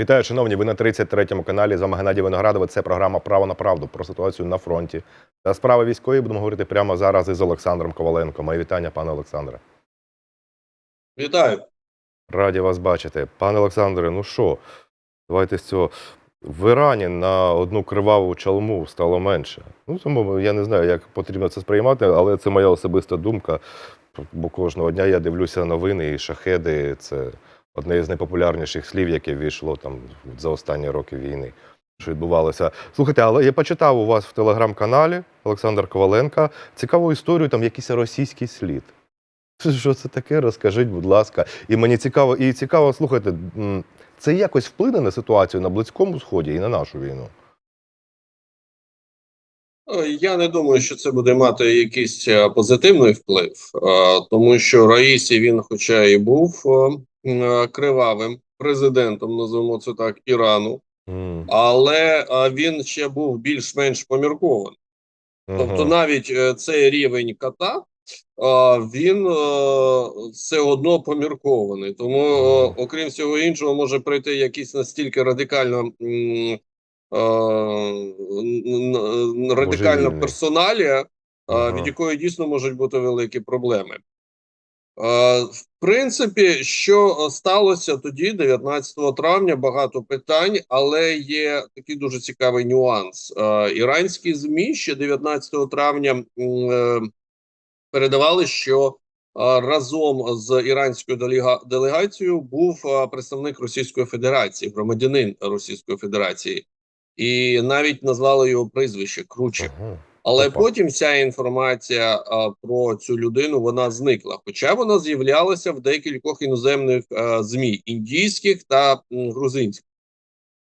Вітаю, шановні. Ви на 33-му каналі. З вами Геннадій Виноградов. Це програма Право на правду про ситуацію на фронті. Та справи військової будемо говорити прямо зараз із Олександром Коваленко. Моє вітання, пане Олександре. Вітаю. Раді вас бачити. Пане Олександре, ну що, давайте з цього. В Ірані на одну криваву чалму стало менше. Ну тому я не знаю, як потрібно це сприймати, але це моя особиста думка. Бо кожного дня я дивлюся новини і шахеди це одне з найпопулярніших слів, яке війшло там за останні роки війни. Що відбувалося? Слухайте, але я почитав у вас в телеграм-каналі Олександр Коваленка цікаву історію, там якийсь російський слід. Що це таке? Розкажіть, будь ласка. І мені цікаво, і цікаво, слухайте, це якось вплине на ситуацію на Близькому Сході і на нашу війну. Е, Я не думаю, що це буде мати якийсь е, позитивний вплив, е, тому що Раїсі він, хоча і був кривавим президентом, називаємо це так, Ірану, але е, він ще був більш-менш поміркований. Тобто, навіть е, цей рівень кота. е, Він е, все одно поміркований, тому, е, окрім всього іншого, може прийти якийсь настільки радикально е, радикальна персоналія, е, Ага. від якої дійсно можуть бути великі проблеми. Е, В принципі, що сталося тоді, 19 травня, багато питань, але є такий дуже цікавий нюанс. Е, Іранські ЗМІ ще 19 травня е, передавали, що е, разом з іранською делегацією був е, представник Російської Федерації, громадянин Російської Федерації, і навіть назвали його прізвище Круче. Але Опа. потім вся інформація а, про цю людину вона зникла. Хоча вона з'являлася в декількох іноземних а, змі індійських та м, грузинських.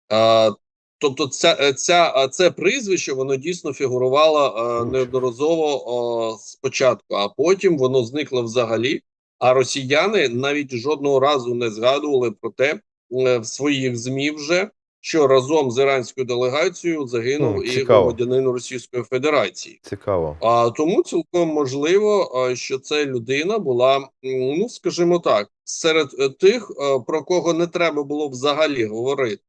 А, тобто, ця, е, ця це прізвище воно дійсно фігурувало а, неодноразово а, спочатку, а потім воно зникло взагалі. А росіяни навіть жодного разу не згадували про те е, в своїх змі вже що разом з іранською делегацією загинув Хм, і громадянин Російської Федерації. Цікаво. А тому цілком можливо, що ця людина була, ну скажімо так, серед е, тих, е, про кого не треба було взагалі говорити.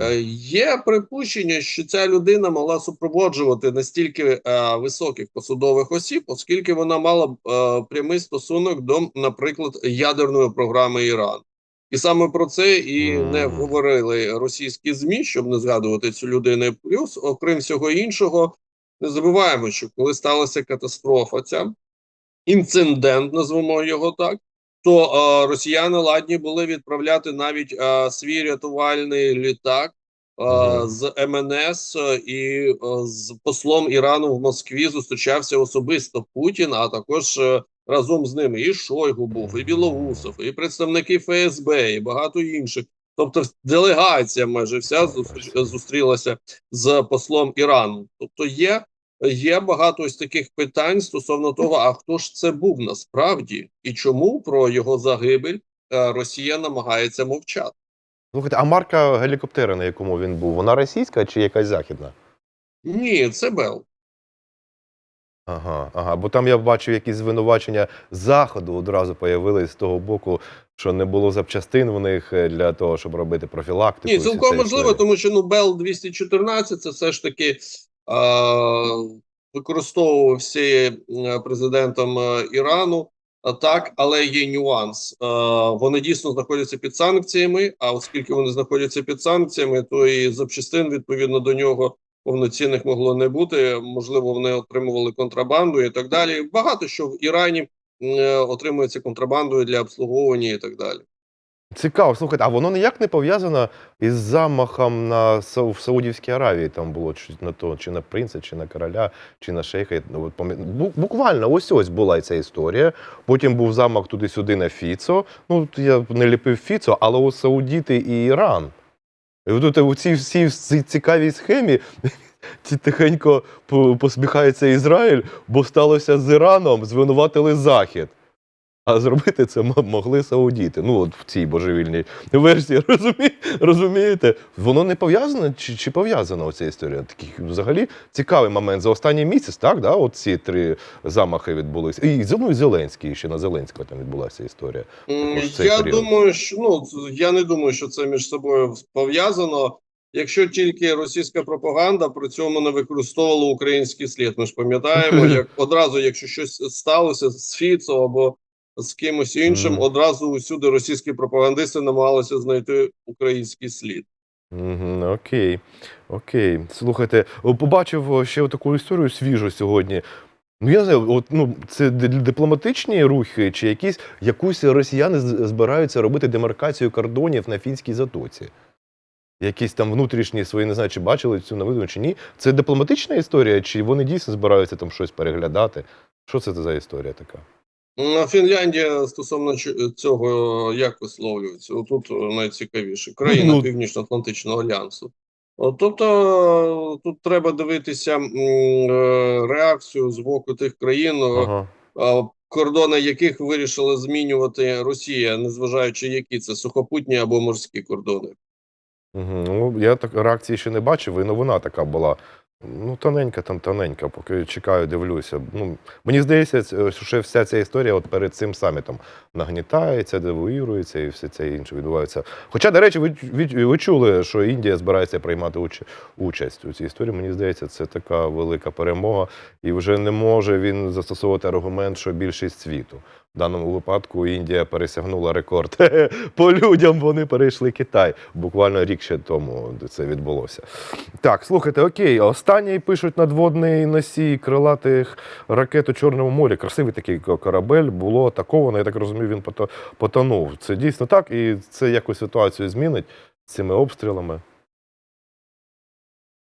Е, Є припущення, що ця людина могла супроводжувати настільки е, високих посадових осіб, оскільки вона мала е, прямий стосунок до, наприклад, ядерної програми Ірану. І саме про це і не говорили російські змі, щоб не згадувати цю людину. Плюс, окрім всього іншого, не забуваємо, що коли сталася катастрофа, ця інцидент, назвемо його так, то е, росіяни ладні були відправляти навіть е, свій рятувальний літак з МНС е, і з послом Ірану в Москві зустрічався особисто Путін, а також е, разом з ними і Шойгу був, і Білоусов, і представники ФСБ, і багато інших. Тобто, делегація майже вся зустр- зустрілася з послом Ірану. Тобто, є Є багато ось таких питань стосовно того, а хто ж це був насправді, і чому про його загибель е, Росія намагається мовчати. Слухайте, а марка гелікоптера, на якому він був, вона російська чи якась західна? Ні, це Бел. Ага, ага. Бо там я бачив якісь звинувачення заходу одразу появились з того боку, що не було запчастин в них е, для того, щоб робити профілактику. Ні, цілком можливо, історії. тому що ну Бел 214 це все ж таки е, використовувався президентом е, Ірану. Так, але є нюанс. Е, вони дійсно знаходяться під санкціями. А оскільки вони знаходяться під санкціями, то і запчастин відповідно до нього повноцінних могло не бути. Можливо, вони отримували контрабанду і так далі. Багато що в Ірані е, отримується контрабандою для обслуговування і так далі. Цікаво, слухайте, а воно ніяк не пов'язано із замахом на в Саудівській Аравії. Там було чи на то, чи на принца, чи на короля, чи на шейха. Ну, Буквально ось ось була ця історія. Потім був замах туди-сюди на Фіцо. Ну, я не ліпив Фіцо, але ось Саудіти і Іран. І от у цій всій цікавій схемі тихенько посміхається Ізраїль, бо сталося з Іраном, звинуватили Захід. А зробити це могли саудіти. Ну, от в цій божевільній версії, розумі, розумієте? Воно не пов'язано чи, чи пов'язана оця історія? Такий взагалі цікавий момент. За останній місяць, так, да, от ці три замахи відбулися. І ну, і Зеленський, ще на Зеленського там відбулася історія. Я період. думаю, що ну я не думаю, що це між собою пов'язано. Якщо тільки російська пропаганда при цьому не використовувала український слід. Ми ж пам'ятаємо, як одразу, якщо щось сталося з Фіцо або з кимось іншим, Мгм. одразу усюди російські пропагандисти намагалися знайти український слід. Окей. Окей. Слухайте, побачив ще таку історію свіжу сьогодні. Ну, я не знаю, от, ну, це дипломатичні рухи, чи якісь якусь росіяни збираються робити демаркацію кордонів на фінській затоці. Якісь там внутрішні свої, не знаю, чи бачили цю новину, чи ні. Це дипломатична історія, чи вони дійсно збираються там щось переглядати? Що це за історія така? Фінляндія стосовно цього як висловлюється? Отут найцікавіше. Країна Ну, Північно-Атлантичного альянсу. Тобто тут треба дивитися е, реакцію з боку тих країн, Ага. кордони яких вирішила змінювати Росія, незважаючи які це сухопутні або морські кордони. Угу. Ну, я так реакції ще не бачив, і новина така була. Ну, тоненька, там тоненька, поки чекаю, дивлюся. Ну, мені здається, що вся ця історія от перед цим самітом нагнітається, девуїрується і все це інше відбувається. Хоча, до речі, ви, ви, ви чули, що Індія збирається приймати уч, участь у цій історії. Мені здається, це така велика перемога, і вже не може він застосовувати аргумент, що більшість світу. В даному випадку Індія пересягнула рекорд. По людям вони перейшли Китай. Буквально рік ще тому це відбулося. Так, слухайте, окей. Останній пишуть надводний носій крилатих ракет у Чорному морі. Красивий такий корабель було атаковано. Я так розумію, він потонув. Це дійсно так, і це якось ситуацію змінить цими обстрілами.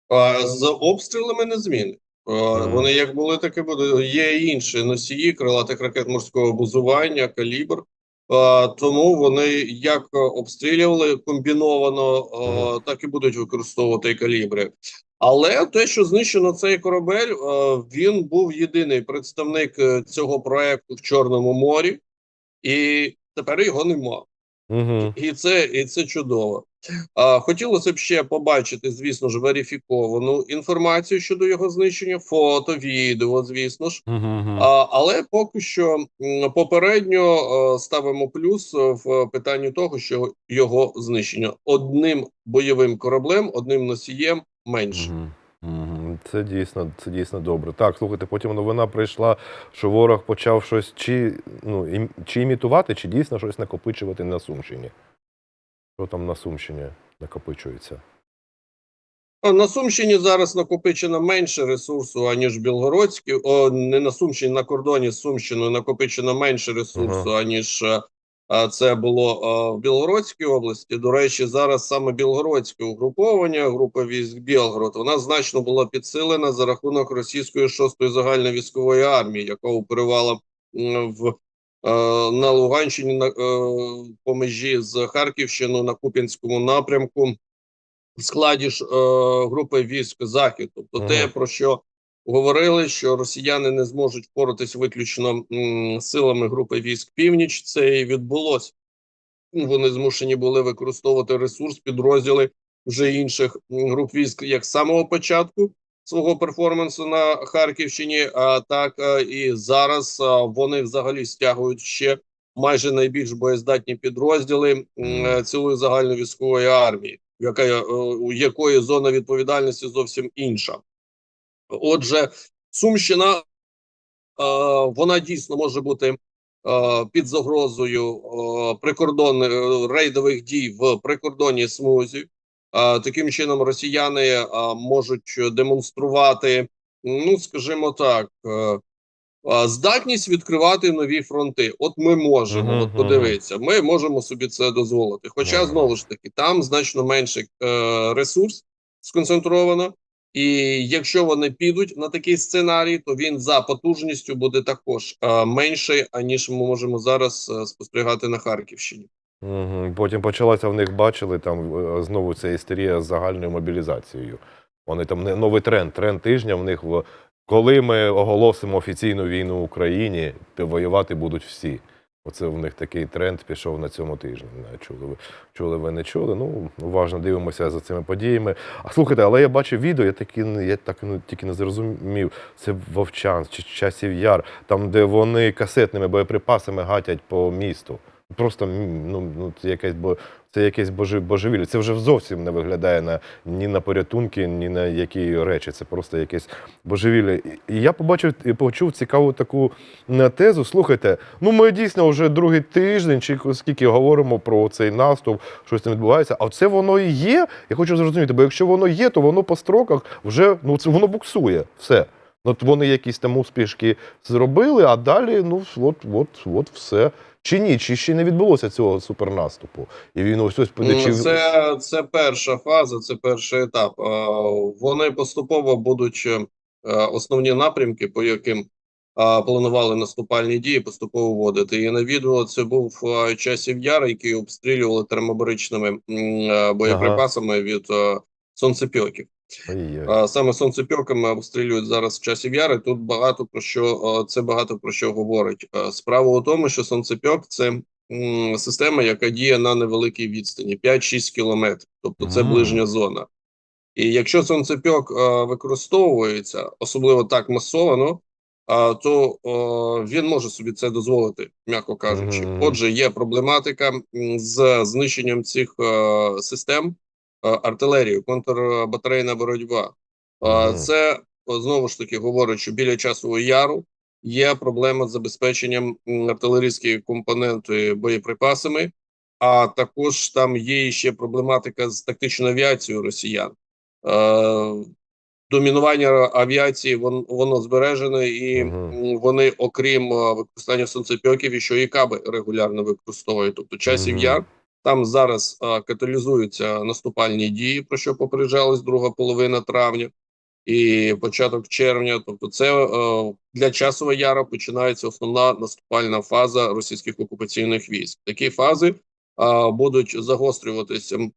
А з обстрілами не зміни. Мгм. Вони як були, так і будуть. Є інші носії крилатих ракет морського базування, калібр. Тому вони як обстрілювали комбіновано, так і будуть використовувати калібри. Але те, що знищено цей корабель, він був єдиний представник е, цього проекту в Чорному морі, і тепер його нема. Угу. І це, і це чудово. Хотілося б ще побачити, звісно ж, верифіковану інформацію щодо його знищення, фото, відео, звісно ж. А, але поки що попередньо е, ставимо плюс в питанні того, що його знищення одним бойовим кораблем, одним носієм менше. Це дійсно, це дійсно добре. Так, слухайте, потім новина прийшла, що ворог почав щось чи, ну, ім- чи імітувати, чи дійсно щось накопичувати на Сумщині. Що там на Сумщині накопичується? На Сумщині зараз накопичено менше ресурсу, аніж в Білгородській. О, не на Сумщині, на кордоні з Сумщиною накопичено менше ресурсу, аніж е, а, це було е, в Білгородській області. До речі, зараз саме Білгородське угруповання, група військ Білгород, вона значно була підсилена за рахунок російської шостої загальної військової армії, яка оперувала в. Е, На Луганщині на е, по межі з Харківщиною на Куп'янському напрямку в складі ж е, групи військ Захід, тобто Ага. те, про що говорили, що росіяни не зможуть впоратись виключно м, силами групи військ Північ. Це і відбулося. Вони змушені були використовувати ресурс, підрозділи вже інших груп військ як з самого початку свого перформансу на Харківщині, а так е, і зараз е, вони взагалі стягують ще майже найбільш боєздатні підрозділи е, цілої загальної військової армії, яка у якої зона відповідальності зовсім інша. Отже, Сумщина вона дійсно може бути під загрозою прикордонних рейдових дій в прикордонній смузі. Таким чином, росіяни можуть демонструвати, ну скажімо так, е, здатність відкривати нові фронти. От ми можемо, Мгм, от подивитися, ми можемо собі це дозволити. Хоча Мгм. знову ж таки там значно менше е, ресурс сконцентровано. І якщо вони підуть на такий сценарій, то він за потужністю буде також е, менший, аніж ми можемо зараз спостерігати на Харківщині. Угу. Потім почалася в них, бачили, там е, знову ця істерія з загальною мобілізацією. Вони там новий тренд, тренд тижня в них коли ми оголосимо офіційну війну Україні, воювати будуть всі. Оце в них такий тренд пішов на цьому тижні. Чули ви, чули ви, не чули. Ну, уважно дивимося за цими подіями. А слухайте, але я бачив відео, я таки не- я так ну, тільки не зрозумів. Це Вовчанськ чи часів яр, там, де вони касетними боєприпасами гатять по місту. Просто ну, ну, це якесь, бо, це якесь божевілля. Це вже зовсім не виглядає на, ні на порятунки, ні на які речі. Це просто якесь божевілля. І- я побачив і почув цікаву таку тезу. Слухайте, ну ми дійсно вже другий тиждень, чи скільки говоримо про цей наступ, щось там відбувається. А це воно і є. Я хочу зрозуміти, бо якщо воно є, то воно по строках вже ну це воно буксує. Все. От вони якісь там успішки зробили, а далі, ну от, от, от все. Чи ні, чи ще не відбулося цього супернаступу? І він ось ось Ну, чи... Це, це перша фаза, це перший етап. Вони поступово будуть е, основні напрямки, по яким планували наступальні дії, поступово вводити. І на відео це був часів яр, який обстрілювали термобаричними е, боєприпасами від е, сонцепьоків. А Саме сонцепьоками обстрілюють зараз часів яри. Тут багато про що це багато про що говорить. Справа у тому, що сонцепьок це система, яка діє на невеликій відстані 5-6 кілометрів, тобто це ближня зона. І якщо сонцепьок використовується, особливо так масовано, а, то він може собі це дозволити, м'яко кажучи. Отже, є проблематика з знищенням цих систем е, артилерією, контрбатарейна боротьба. Це знову ж таки говорить, що біля часового яру є проблема з забезпеченням артилерійської компоненти боєприпасами, а також там є ще проблематика з тактичною авіацією росіян. Е, Домінування авіації вон, воно збережене, і м, вони, окрім е, використання сонцепьоків, і що і каби регулярно використовують. Тобто часів Мгм. яр там зараз е, каталізуються наступальні дії, про що попереджались друга половина травня і початок червня. Тобто, це е, для часового яра починається основна наступальна фаза російських окупаційних військ. Такі фази е, будуть загострюватися,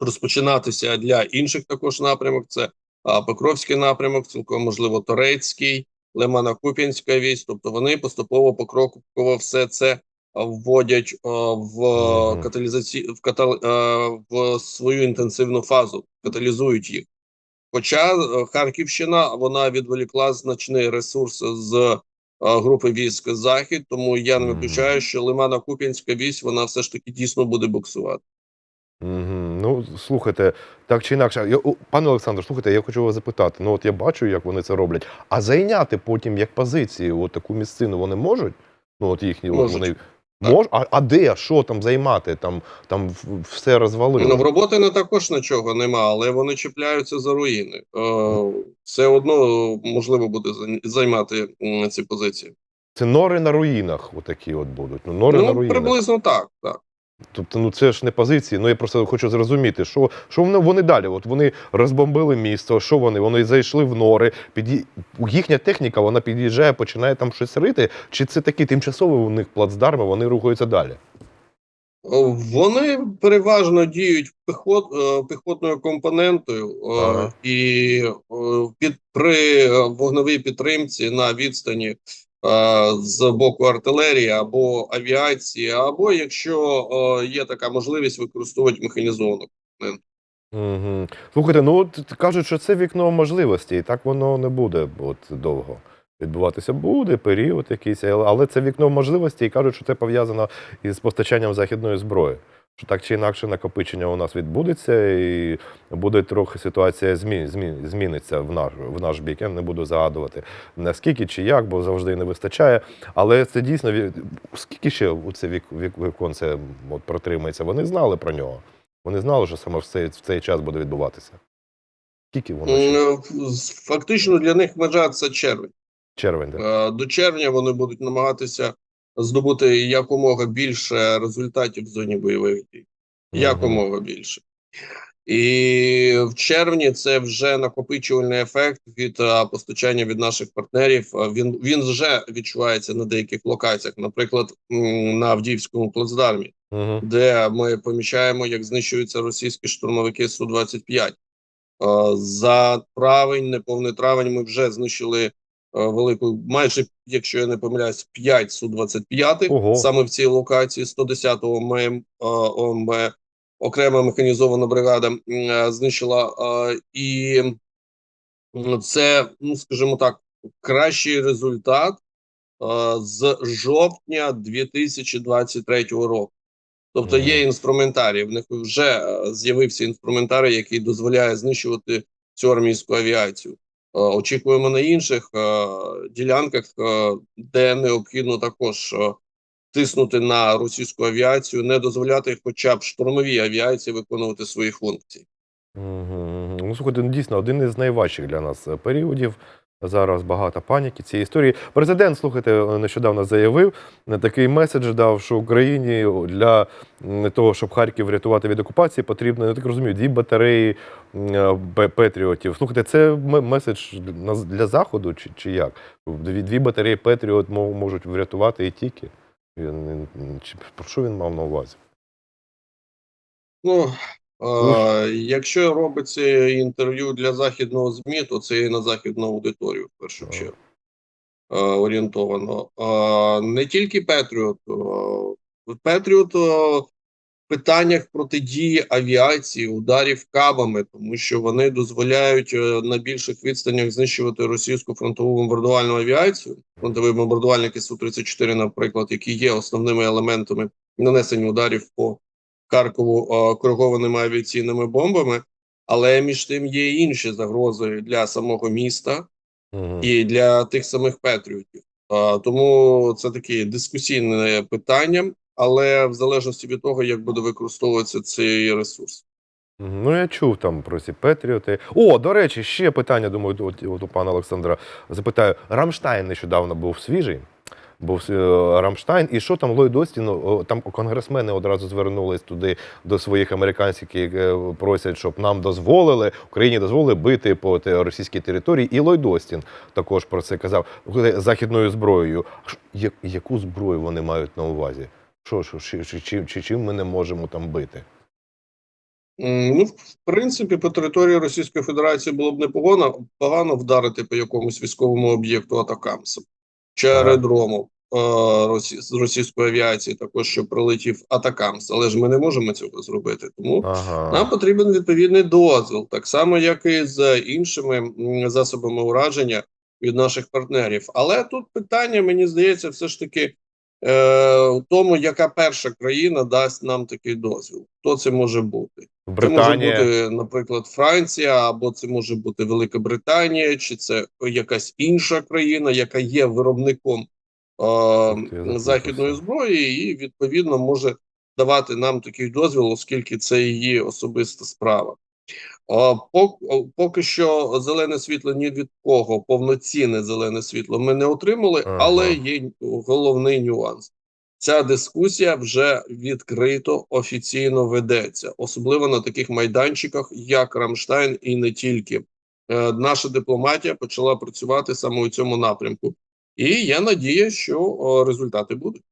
розпочинатися для інших також напрямок. Це а, Покровський напрямок, цілком можливо, Торецький, Лимано-Куп'янська вісь. Тобто вони поступово покроково все це а, вводять в каталізаці... в, катал... е, в свою інтенсивну фазу, каталізують їх. Хоча е, Харківщина вона відволікла значний ресурс з е, групи військ Захід, тому я не виключаю, що Лимано-Куп'янська вісь вона все ж таки дійсно буде буксувати. Мгм. Ну, слухайте, так чи інакше, я, о, пане Олександр, слухайте, я хочу вас запитати. Ну, от я бачу, як вони це роблять. А зайняти потім як позиції от таку місцину вони можуть? Ну, от їхні от Можуть. вони. Мож, а, а де? Що там займати? Там, там все розвалили. Ну, в роботи не також нічого нема, але вони чіпляються за руїни. Е, все одно можливо буде займати ці позиції. Це нори на руїнах, отакі от будуть. Ну, нори на Ну, руїнах. приблизно так. так. Тобто, ну це ж не позиції. Ну я просто хочу зрозуміти, що, що вони, вони далі. От вони розбомбили місто. Що вони? Вони зайшли в нори. Під'ї... Їхня техніка вона під'їжджає, починає там щось рити. Чи це такі тимчасові у них плацдарми, вони рухаються далі? Е, Вони переважно діють пехот, е, піхотною компонентою е, Ага. і під при вогневій підтримці на відстані з боку артилерії або авіації, або якщо е, є така можливість використовувати механізовану. Угу. Слухайте, ну от кажуть, що це вікно можливостей, і так воно не буде от довго. Відбуватися буде період якийсь, але- це вікно можливостей, і кажуть, що це пов'язано із постачанням західної зброї. Що так чи інакше накопичення у нас відбудеться, і буде трохи ситуація змін, змін, зміниться в наш, в наш бік. Я не буду загадувати наскільки чи як, бо завжди не вистачає. Але це дійсно скільки ще у це вік, вік, віконце от, протримається? Вони знали про нього. Вони знали, що саме в цей, в цей час буде відбуватися. Скільки воно ще? Фактично для них межа це червень. Червень, так? Е, До червня вони будуть намагатися здобути якомога більше результатів в зоні бойових дій. Якомога більше. І в червні це вже накопичувальний ефект від е, постачання від наших партнерів. Він він вже відчувається на деяких локаціях, наприклад, на Авдіївському плацдармі, Угу. де ми помічаємо, як знищуються російські штурмовики су 25 Е, За травень, неповний травень, ми вже знищили великою, майже, якщо я не помиляюсь, 5 Су-25 Ого. саме в цій локації 110-го ММ, е, ОМБ, окрема механізована бригада е, знищила. е, І це, ну скажімо так, кращий результат е, з жовтня 2023 року. Тобто є інструментарій. В них вже е, з'явився інструментарій, який дозволяє знищувати цю армійську авіацію. Е, Очікуємо на інших е, ділянках, е, де необхідно також тиснути на російську авіацію, не дозволяти хоча б штурмовій авіації виконувати свої функції. Угу. Ну, слухайте, ну, дійсно, один із найважчих для нас періодів. Зараз багато паніки цієї історії. Президент, слухайте, нещодавно заявив, такий меседж дав, що Україні для того, щоб Харків врятувати від окупації, потрібно, я так розумію, дві батареї е, Пе- Петріотів. Слухайте, це меседж для Заходу чи, чи як? Дві, батареї Петріот можуть врятувати і тільки. Про що він мав на увазі? Ну е, якщо робиться інтерв'ю для західного ЗМІ, то це і на західну аудиторію в першу чергу е, орієнтовано. Е, не тільки Петріот. Петріот в питаннях протидії авіації, ударів кабами, тому що вони дозволяють на більших відстанях знищувати російську фронтову бомбардувальну авіацію. Фронтові бомбардувальники Су-34, наприклад, які є основними елементами нанесення ударів по Харкову е, коригованими авіаційними бомбами. Але між тим є інші загрози для самого міста Мгм. і для тих самих Петріотів. А, тому це таке дискусійне питання, але в залежності від того, як буде використовуватися цей ресурс. Ну, я чув там про ці Петріоти. О, до речі, ще питання, думаю, от, от у пана Олександра запитаю. Рамштайн нещодавно був свіжий. Був е, Рамштайн, і що там Ллойд Остін, там конгресмени одразу звернулись туди до своїх американців, які е, просять, щоб нам дозволили, Україні дозволили бити по російській території. І Ллойд Остін також про це казав західною зброєю. Яку зброю вони мають на увазі? Що, що, чи, чи, чи чим ми не можемо там бити? Ну, в принципі, по території Російської Федерації було б непогано погано вдарити по якомусь військовому об'єкту атакамсом чи Ага. аеродрому е, росі- з російської авіації, також що прилетів атакамс. Але ж ми не можемо цього зробити. Тому Ага. Нам потрібен відповідний дозвіл, так само, як і з іншими засобами ураження від наших партнерів. Але тут питання, мені здається, все ж таки е, в тому, яка перша країна дасть нам такий дозвіл. Хто це може бути? Це може бути, наприклад, Франція, або це може бути Велика Британія, чи це якась інша країна, яка є виробником е, західної зброї, і відповідно може давати нам такий дозвіл, оскільки це її особиста справа. Поки що зелене світло ні від кого, повноцінне зелене світло ми не отримали, Ага. але є головний нюанс. Ця дискусія вже відкрито офіційно ведеться, особливо на таких майданчиках, як Рамштайн, і не тільки. Е, наша дипломатія почала працювати саме у цьому напрямку. І є надія, що результати будуть.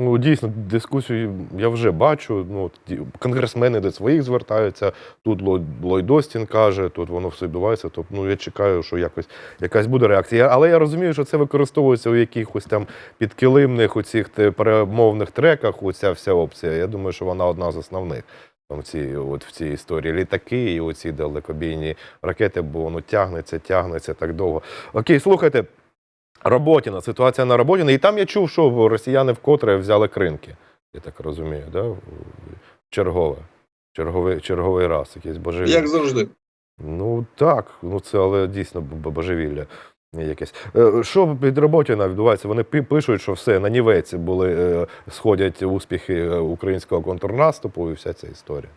Ну, дійсно, дискусію я вже бачу. Ну, конгресмени до своїх звертаються. Тут Ллойд Ллойд Остін каже, тут воно все відбувається. Тобто, ну я чекаю, що якось якась буде реакція. Але я розумію, що це використовується у якихось там підкилимних у цих перемовних треках. Оця вся опція. Я думаю, що вона одна з основних. Там ці, от в цій історії літаки і оці далекобійні ракети, бо воно тягнеться, тягнеться так довго. Окей, слухайте. Роботіна, ситуація на Роботіна. І там я чув, що росіяни вкотре взяли кринки. Я так розумію, да? Чергове. Черговий, черговий раз, якийсь божевілля. Як завжди. Ну так, ну це але дійсно божевілля якесь. Е, Що під Роботіна відбувається? Вони пи- пишуть, що все, на нівеці були, е, сходять успіхи е, українського контрнаступу і вся ця історія.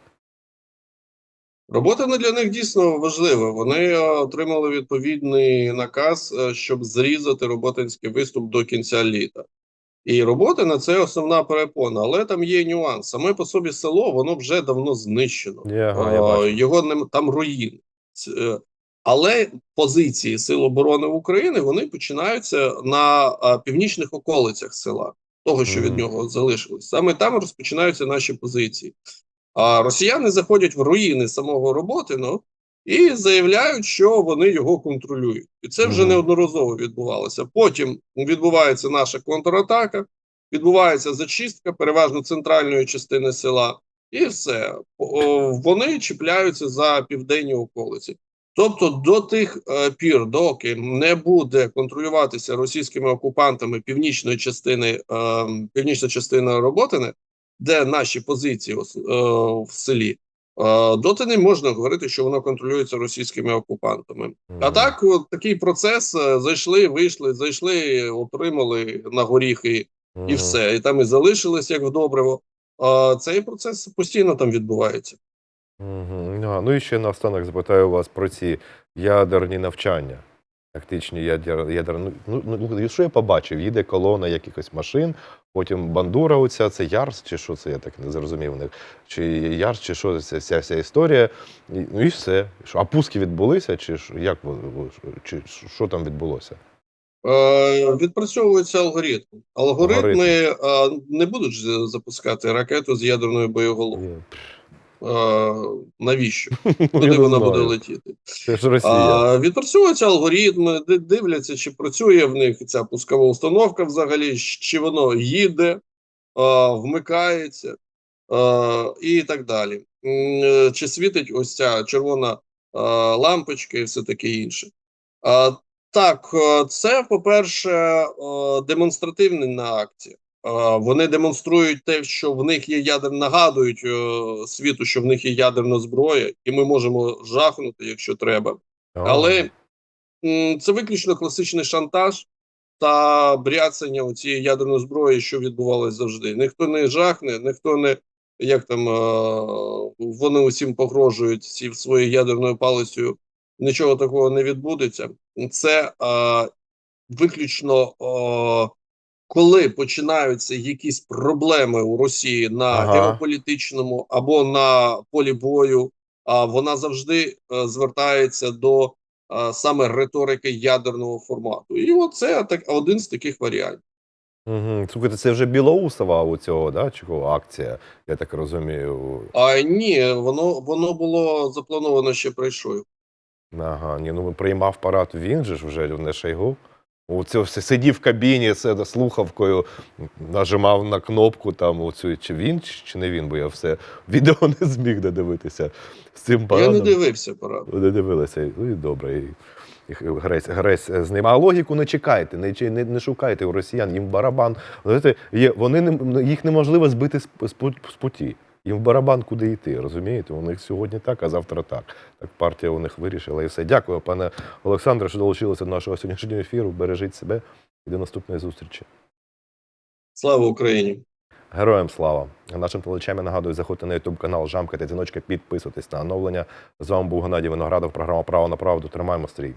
Робота не для них дійсно важлива. Вони е, отримали відповідний наказ, е, щоб зрізати роботинський виступ до кінця літа. І робота на це основна перепона. Але там є нюанс. Саме по собі село воно вже давно знищено. Я Е. Його нем- там руїн. Але позиції Сил оборони України вони починаються на північних околицях села, того, що від нього залишилось. Саме там розпочинаються наші позиції. А росіяни заходять в руїни самого роботи, ну і заявляють, що вони його контролюють. І це вже неодноразово відбувалося. Потім відбувається наша контратака, відбувається зачистка, переважно центральної частини села, і все. Вони чіпляються за південні околиці. Тобто до тих е, пір, доки не буде контролюватися російськими окупантами північної частини, е, північна частина Роботине, де наші позиції е, в селі, е, доти не можна говорити, що воно контролюється російськими окупантами. А так, от такий процес е, зайшли, вийшли, зайшли, отримали на горіхи і все. І там і залишились як в добриво. А цей процес постійно там відбувається. Мгм. А, Ну і ще наостанок запитаю вас про ці ядерні навчання. Тактичні ядер, ядер... ну, ну, ну, що я побачив? Їде колона якихось машин, потім бандура оця, це Ярс, чи що це, я так не зрозумів. них. Чи Ярс, чи що це вся, вся історія. Ну і все. А пуски відбулися, чи як чи що там відбулося? Е, відпрацьовується алгоритм. Алгоритми е, не будуть запускати ракету з ядерною боєголовкою. Навіщо? Куди не вона знаю. буде летіти? Це ж Росія. А, відпрацьовуються алгоритми, дивляться, чи працює в них ця пускова установка взагалі, чи воно їде, а, вмикається а, і так далі. Е, Чи світить ось ця червона а, лампочка і все таке інше. А, так, е, це, по-перше, е, демонстративна акція. Е, Вони демонструють те, що в них є ядер, нагадують е, світу, що в них є ядерна зброя, і ми можемо жахнути, якщо треба. Але це виключно класичний шантаж та бряцання цієї ядерної зброї, що відбувалось завжди. Ніхто не жахне, ніхто не як там е, вони усім погрожують ці своєю ядерною палицею. Нічого такого не відбудеться. Це виключно коли починаються якісь проблеми у Росії на Ага. геополітичному або на полі бою, а вона завжди е, звертається до е, саме риторики ядерного формату. І оце так один з таких варіантів. Угу. Слухайте, це вже Білоусова у цього, да, чи акція, я так розумію. А ні, воно воно було заплановано ще пройшов. Ага, ні, ну приймав парад він же ж вже не Шойгу. У це все сидів в кабіні з слухавкою, нажимав на кнопку там оцю, чи він, чи- не він, бо я все відео не зміг додивитися з цим Я не дивився парад. Не дивилися. Ну і добре. І, і грець, грець з ним. А логіку не чекайте, не, не, не шукайте у росіян, їм барабан. Знаєте, є, вони не, їх неможливо збити з, з, з путі. Їм в барабан куди йти, розумієте? У них сьогодні так, а завтра так. Так партія у них вирішила і все. Дякую, пане Олександре, що долучилися до нашого сьогоднішнього ефіру. Бережіть себе і до наступної зустрічі. Слава Україні! Героям слава! Нашим телечам я нагадую, заходьте на YouTube канал, жамкайте дзвіночки, підписуйтесь на оновлення. З вами був Геннадій Виноградов, програма Право на правду. Тримаємо стрій.